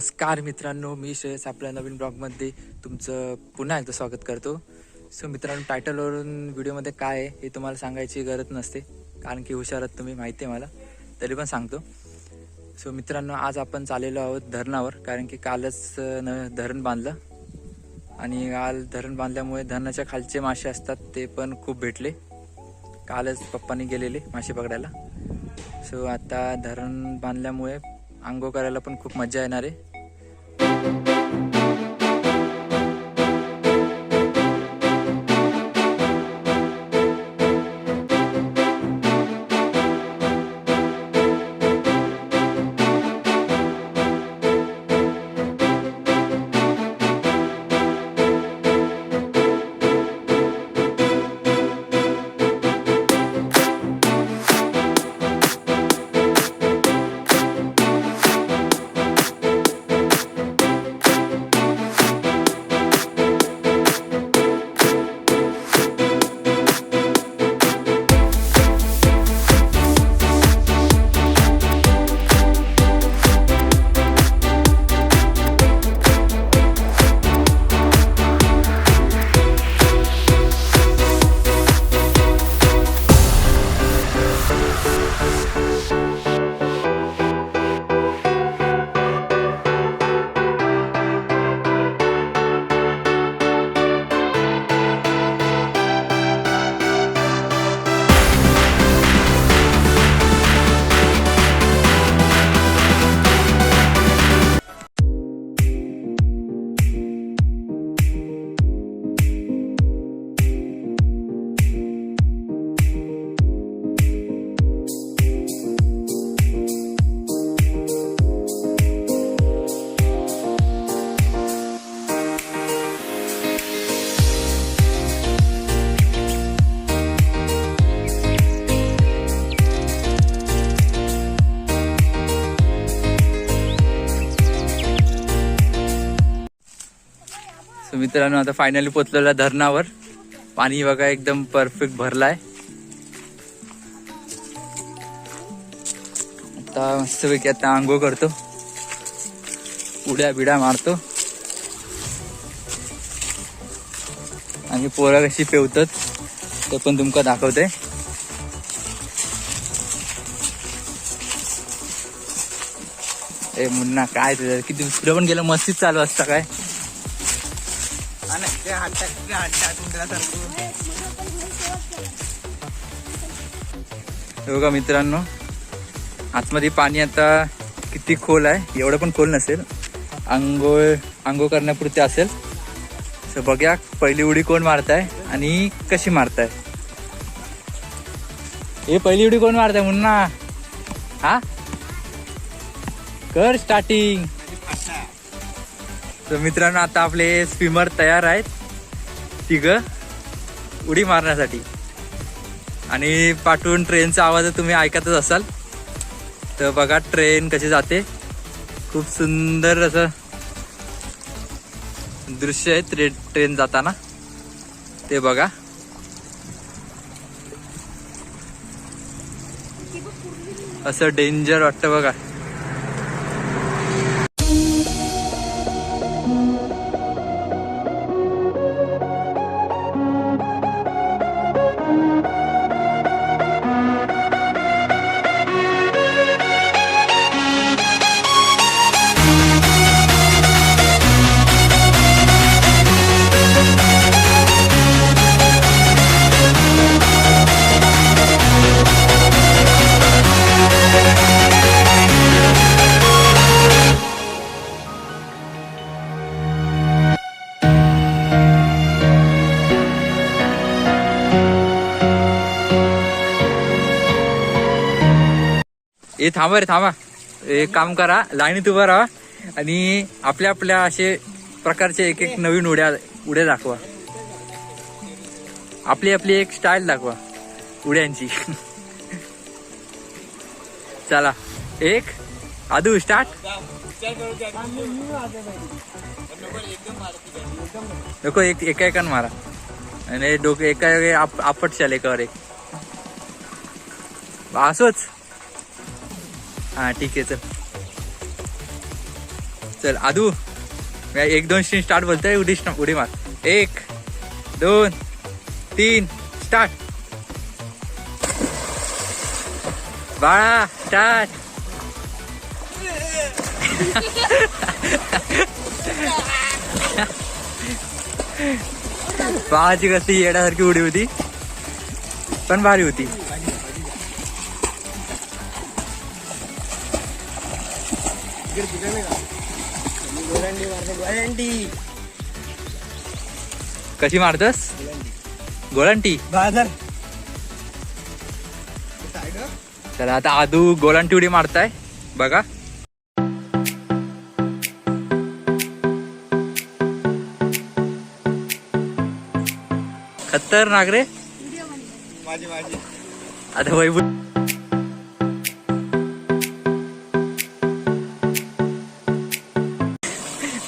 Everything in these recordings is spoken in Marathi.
नमस्कार मित्रांनो मी श्रेयस आपल्या नवीन ब्लॉगमध्ये तुमचं पुन्हा एकदा स्वागत करतो. सो मित्रांनो टायटलवरून व्हिडिओमध्ये काय आहे हे तुम्हाला सांगायची गरज नसते कारण की हुशारात तुम्ही माहिती आहे मला. तरी पण सांगतो. सो मित्रांनो आज आपण चाललेलो आहोत धरणावर कारण की कालच न धरण बांधलं. आणि काल धरण बांधल्यामुळे धरणाच्या खालचे मासे असतात ते पण खूप भेटले. कालच पप्पांनी गेलेले मासे पकडायला. सो आता धरण बांधल्यामुळे आंघोळ करायला पण खूप मजा येणार आहे. सो मित्रांनो आता फायनली पोचलेला धरणावर. पाणी बघा एकदम परफेक्ट भरलाय. आता मस्तपैकी आता आंघोळ करतो. उड्या बिड्या मारतो. आणि पोरा कशी पेवतात ते पण तुमका दाखवते. ए मुन्ना काय तुझं? किती दुसरं पण गेलं मस्तीच चालू असतं काय? हे बघा मित्रांनो आतमध्ये पाणी आता किती खोल आहे एवढं पण खोल नसेल. आंघोळ आंघोळ करण्यापुरते असेल. तर बघ्या पहिली उडी कोण मारताय आणि कशी मारताय. हे पहिली उडी कोण मारताय मुन्ना हा? कर स्टार्टिंग तर मित्रांनो आता आपले स्विमर तयार आहेत. तिघ उडी मारण्यासाठी. आणि पाठवून ट्रेनचा आवाज तुम्ही ऐकतच असाल. तर बघा ट्रेन कशी जाते. खूप सुंदर असं दृश्य आहे ट्रे ट्रेन जाताना. ते बघा. असं डेंजर वाटतं बघा. हे थांबा रे थांबा. एक काम करा. लाईनीत उभा राहा. आणि आपल्या आपल्या असे प्रकारचे एक एक नवीन उड्या उड्या दाखवा. आपली आपली एक स्टाईल दाखवा. उड्यांची. चला. एक. आदू स्टार्ट नको एक एका एकान मारा. आणि डोकं एका एका आप- आपटशाल एकावर एक. असोच. हा ठीक आहे चल. चल आदू. एक दोन तीन स्टार्ट बोलतोय उडी उडी मार. एक दोन तीन स्टार्ट बाळा स्टार्ट बाळाची कसली येण्यासारखी उडी होती. पण भारी होती. कशी मारतस? गोळंटी. बाजार तर आता आदू गोळंटी उडी मारताय. बघा. खतरनाक रे. माझी माझी आता वैभव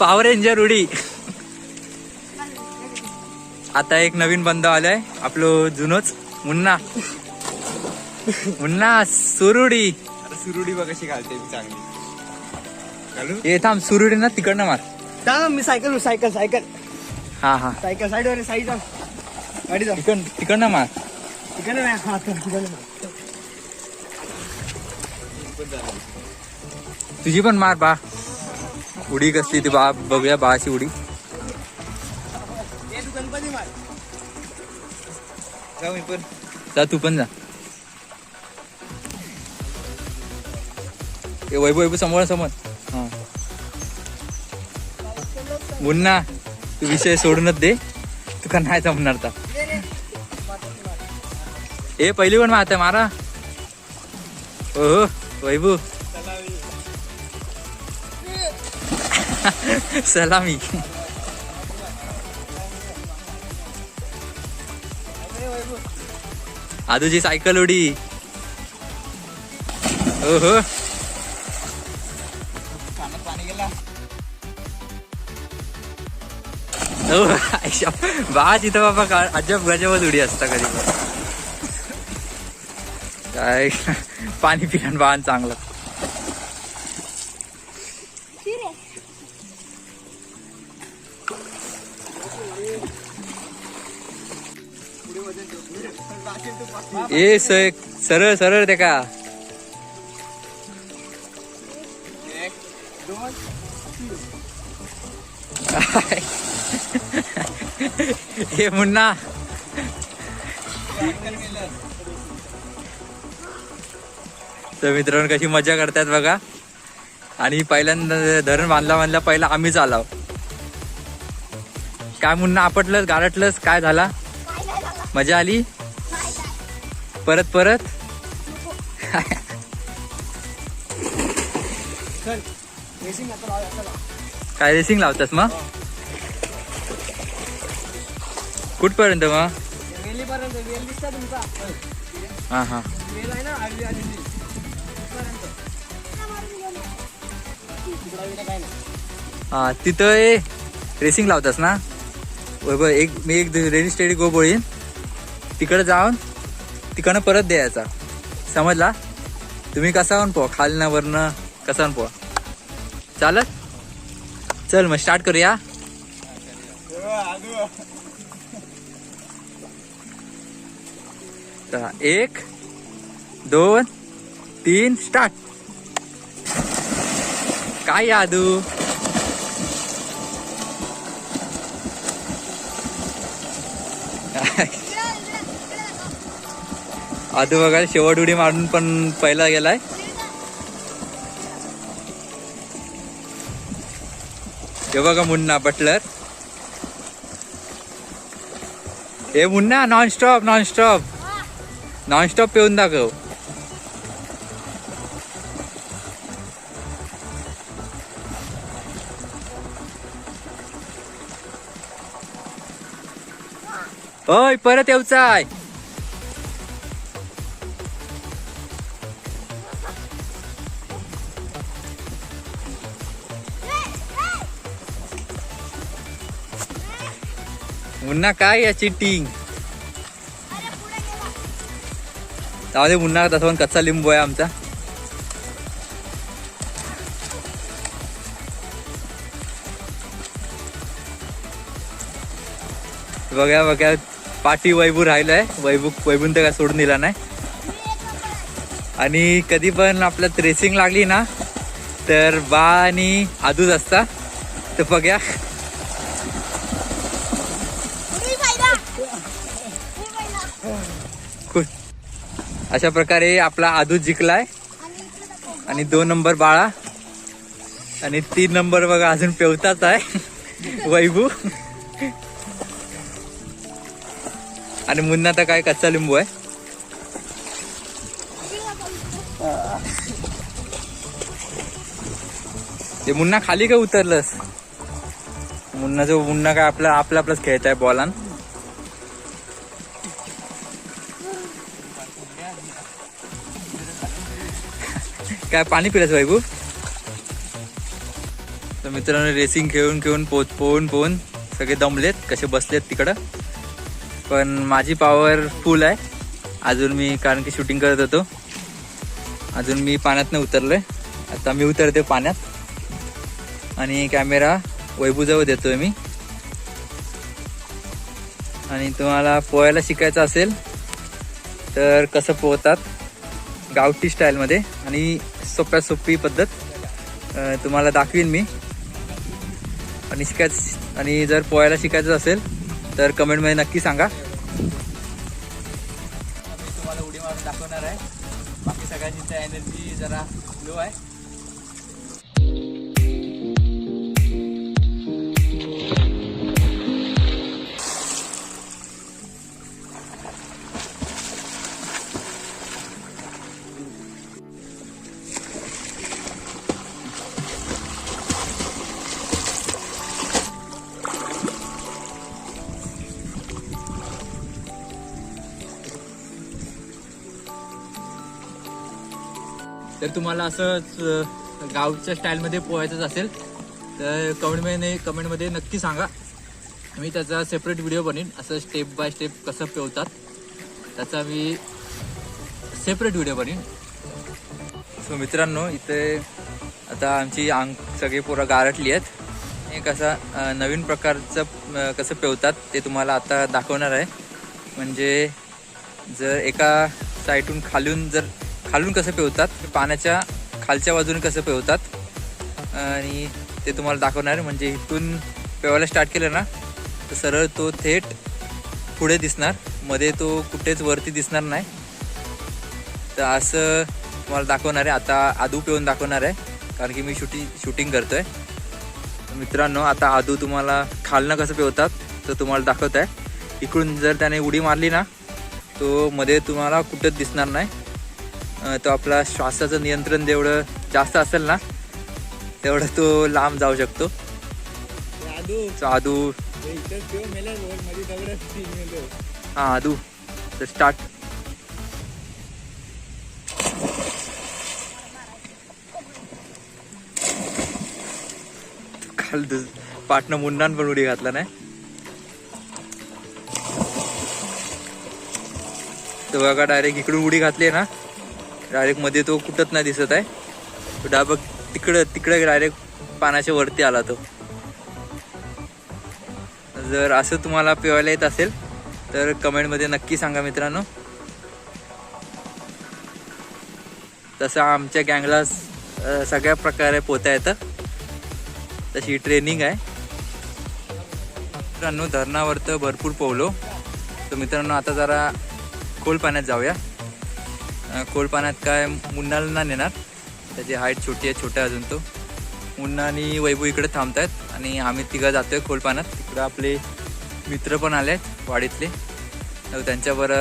पॉवर रेंजर उडी. आता एक नवीन बंद आलाय. आपलं जुनच. मुन्ना. मुन्ना सुरुडी. सुरुडी बघ कशी घालते मी चांगली. हे थांब सुरुडी ना तिकडनं मार. थांब मी सायकल सायकल सायकल हा हा. सायकल साईड वर साईड गाडी तिकड तिकडनं मार. तिकडे नाही हा तिकडे तुझी पण मार बा. उडी कसली ती बा बघूया बाची उडी. जा तू पण जा. ए वैभव वैभव समोर समोर. हा. मुन्ना तू विषय सोडूनच दे. तुका नाही जमणार आता. ए पहिली पण मारते मारा. हो हो सलामी आदूची सायकल उडी. हो हो इथं बा तिथं बाबा का- अजब गजबच उडी असता कधी काय? पाणी पिण बाण चांगलं. ए सय सरळ सरळ ते का? हे मुन्ना. तर मित्रांनो कशी मजा करतात बघा. आणि पहिल्यांदा धरण बांधला बांधला पहिला आम्हीच आलो. काय मुन्ना आपटलंच गारटलंच काय झाला? मजा आली? परत परत? काय रेसिंग लावतास मग? कुठपर्यंत मग? हा हा. हा तिथं ए रेसिंग लावतास ना? वैभव एक मी एक रेडी स्टेडी गो बोळीन. तिकडे जाऊन तिकडनं परत द्यायचा. समजला? तुम्ही कसा कसाहून पोहा खालनं वरनं कसाहून पोहा चालत? चल मग स्टार्ट करूया. एक दोन तीन स्टार्ट काय यादू? आदू बघा शेवट उडी मारून पण पहिला गेलाय. हे बघा मुन्ना बटलर हे Munna non stop non stop non stop पिऊन दाखव. ओय परत येऊचा मुन्ना काय या चिटिंग त्यामध्ये मुन्ना तसं पण कच्चा लिंबू आहे आमचा. बघा बघा पाठी वैभू राहिलाय. वैभू वैभून तर काय सोडून दिला नाही. आणि कधी पण आपल्या रेसिंग लागली ना तर बा आणि आदूच असता. तर बघ्या. अशा प्रकारे आपला आदू जिंकलाय. आणि दोन नंबर बाळा. आणि तीन नंबर बघा अजून पेवताच आहे. वैभू. आणि मुन्ना तर काय कच्चा लिंबू आहे. ते मुन्ना खाली का उतरलंस? मुन्ना जो मुन्ना काय आपला आपला आपलाच खेळत आहे बॉलान काय पाणी पिलंस वैभू तर मित्रांनो रेसिंग खेळून खेळून पोच पोहून पोहून सगळे दमलेत कसे बसलेत तिकडं. पण माझी पॉवर फुल आहे. अजून मी कारण की शूटिंग करत होतो. अजून मी पाण्यात नाही उतरलोय. आता मी उतरते पाण्यात. आणि कॅमेरा वैभूजवळ देतोय मी. आणि तुम्हाला पोहायला शिकायचं असेल तर कसं पोहतात? गावठी स्टाईलमध्ये आणि सोप्या सोपी पद्धत. तुम्हाला दाखवीन मी. आणि शिकायचं आणि जर पोहायला शिकायचं असेल तर कमेंटमध्ये नक्की सांगा. तुम्हाला उडी मारून दाखवणार आहे. बाकी सगळ्यांची एनर्जी जरा लो आहे. तर तुम्हाला असंच गावच्या स्टाईलमध्ये पोहायचंच असेल तर कमेंटमध्ये कमेंटमध्ये नक्की सांगा. मी त्याचा सेपरेट व्हिडिओ बनेन असं स्टेप बाय स्टेप कसं पोहतात त्याचा मी सेपरेट व्हिडिओ बनेन सो मित्रांनो इथे आता आमची अंग सगळी पोरं गारटली आहेत. हे कसं नवीन प्रकारचं कसं पेवतात ते तुम्हाला आता दाखवणार आहे. म्हणजे जर एका साईडून खालून जर खालून कसं पेवतात पाण्याच्या खालच्या बाजूने कसं पेवतात आणि ते तुम्हाला दाखवणार. आहे म्हणजे इथून पेवायला स्टार्ट केलं ना तर सरळ तो थेट पुढे दिसणार. मध्ये तो कुठेच वरती दिसणार नाही. तर असं तुम्हाला दाखवणार आहे. आता आदू पेवून दाखवणार आहे कारण की मी शूटिंग शूटिंग करतोय. आहे मित्रांनो आता आदू तुम्हाला खालनं कसं पेवतात तर तुम्हाला दाखवत आहे. इकडून जर त्याने उडी मारली ना तो मध्ये तुम्हाला कुठंच दिसणार नाही. तो आपला श्वासाचं नियंत्रण जेवढं जास्त असेल ना तेवढं तो लांब जाऊ शकतो. आदू. हा आदू. तर स्टार्ट काल पाटणं मुन्नान पण उडी घातला नाही? तो बघा डायरेक्ट इकडून उडी घातली ना. डायरेक्टमध्ये तो कुठत नाही दिसत आहे. तो डाबक तिकडं तिकडे डायरेक्ट पाण्याच्या वरती आला तो. जर असं तुम्हाला पिवायला येत असेल तर कमेंटमध्ये नक्की सांगा मित्रांनो. तसं आमच्या गँगला सगळ्या प्रकारे पोहता येतं. तशी ट्रेनिंग आहे. मित्रांनो धरणावर तर भरपूर पोहलो. तर मित्रांनो आता जरा खोल पाण्यात जाऊया. अं, खोल पाण्यात काय मुन्नाला नाही नेणार. त्याची हाईट छोटी आहे छोटा आहे अजून तो. मुन्ना आणि वैभू इकडे थांबत आहेत आणि आम्ही तिघं जातोय खोल पाण्यात तिकडं आपले मित्र पण आले आहेत वाडीतले. तर त्यांच्यावर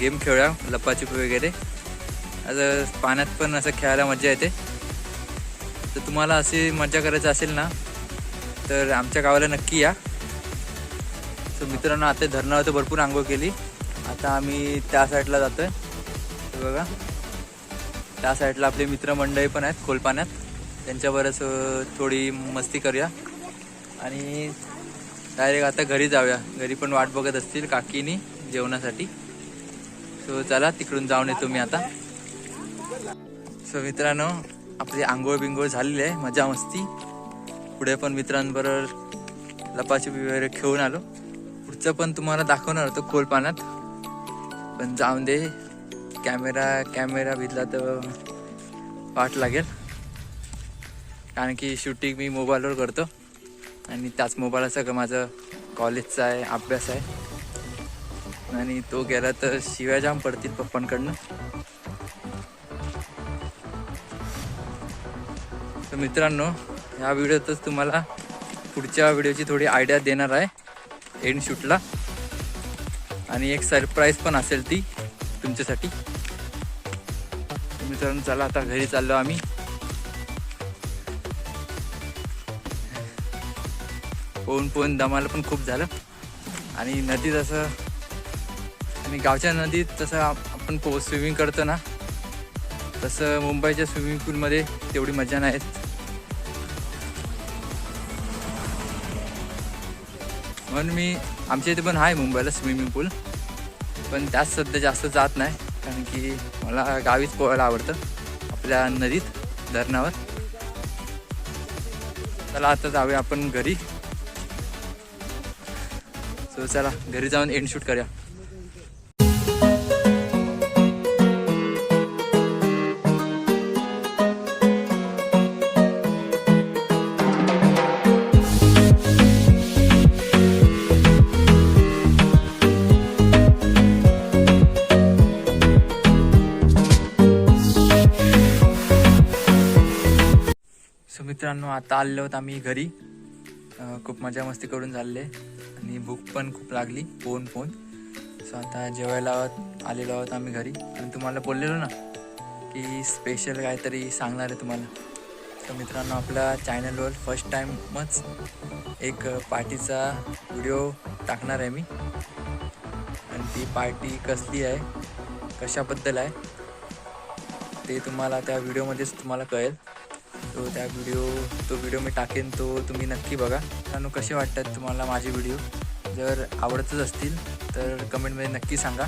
गेम खेळूया लपाछुपी वगैरे. असं पाण्यात पण असं खेळायला मजा येते. तर तुम्हाला अशी मजा करायची असेल ना तर आमच्या गावाला नक्की या. सो मित्रांनो आता धरणावर तर भरपूर आंघोळ केली. आता आम्ही त्या साईडला जातोय. आहे बघा. त्या साईडला आपले मित्रमंडळी पण आहेत खोल पाण्यात त्यांच्यावरच थोडी मस्ती करूया. आणि डायरेक्ट आता घरी जाऊया. घरी पण वाट बघत असतील काकीनी जेवणासाठी. सो चला तिकडून जाऊन येतो मी आता. सो मित्रांनो आपली आंघोळ बिंघोळ झालेली आहे. मजा मस्ती. पुढे पण मित्रांबरोबर लपाछपी वगैरे खेळून आलो. पुढचं पण तुम्हाला दाखवणार होतं खोल पाण्यात पण जाऊन दे. कॅमेरा कॅमेरा भिजला तर वाट लागेल. कारण की शूटिंग मी मोबाईलवर करतो. आणि त्याच मोबाईलला सगळं माझं कॉलेजचा आहे अभ्यास आहे. आणि तो गेला तर शिव्या जाम पडतील पप्पांकडनं. तर मित्रांनो ह्या व्हिडिओतच तुम्हाला पुढच्या व्हिडिओची थोडी आयडिया देणार आहे एंड शूटला आणि एक सरप्राईज पण असेल ती तुमच्यासाठी. तर चला आता घरी चाललो आम्ही. पोहून पोहून दमाला पण खूप झालं. आणि नदी जसं आणि गावच्या नदीत तसं आपण पो स्विमिंग करतो ना तसं मुंबईच्या स्विमिंग पूलमध्ये तेवढी मजा नाही म्हणून मी आमच्या इथे पण आहे मुंबईला स्विमिंग पूल पण त्यात सध्या जास्त जात नाही. कारण की मला गावीच पोहायला आवडतं. आपल्या नदीत धरणावर. चला आता जाऊया आपण घरी. सो चला घरी जाऊन एंड शूट करूया. मित्रांनो आता आलेलो आहोत आम्ही घरी. खूप मजा मस्ती करून चालले. आणि भूक पण खूप लागली पोहून पोहून सो आता जेवायला आहोत आलेलो आहोत आम्ही घरी. आणि तुम्हाला बोललेलो ना की स्पेशल काहीतरी सांगणार आहे तुम्हाला. तर मित्रांनो आपल्या चॅनलवर फर्स्ट टाईमच एक पार्टीचा व्हिडिओ टाकणार आहे मी. आणि ती पार्टी कसली आहे कशाबद्दल आहे ते तुम्हाला त्या व्हिडिओमध्येच तुम्हाला कळेल. तो त्या व्हिडिओ तो व्हिडिओ मी टाकेन तो तुम्ही नक्की बघा. मित्रांनो कसे वाटतात तुम्हाला माझे व्हिडिओ जर आवडतच असतील तर कमेंटमध्ये नक्की सांगा.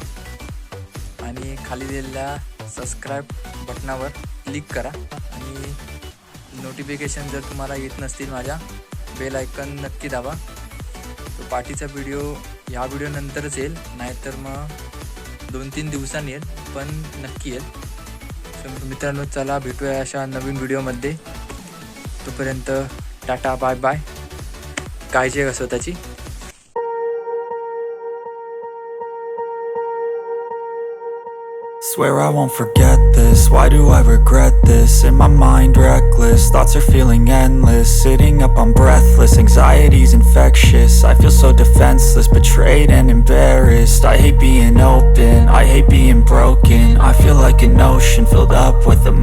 आणि खाली दिलेल्या सबस्क्राईब बटनावर क्लिक करा. आणि नोटिफिकेशन जर तुम्हाला येत नसतील माझ्या बेल आयकन नक्की दाबा. तो पाठीचा व्हिडिओ ह्या व्हिडिओनंतरच येईल. नाहीतर मग दोन तीन दिवसांनी येईल पण नक्की येईल. तर मित्रांनो चला भेटूया अशा नवीन व्हिडिओमध्ये तोपर्यंत टाटा बाय बाय काळजी आहे का स्वतःची Swear I won't forget this, why do I regret this? In my mind reckless, thoughts are feeling endless Sitting up I'm breathless, anxiety's infectious I feel so defenseless, betrayed and embarrassed I hate being open, I hate being broken I feel like an ocean filled up with emotion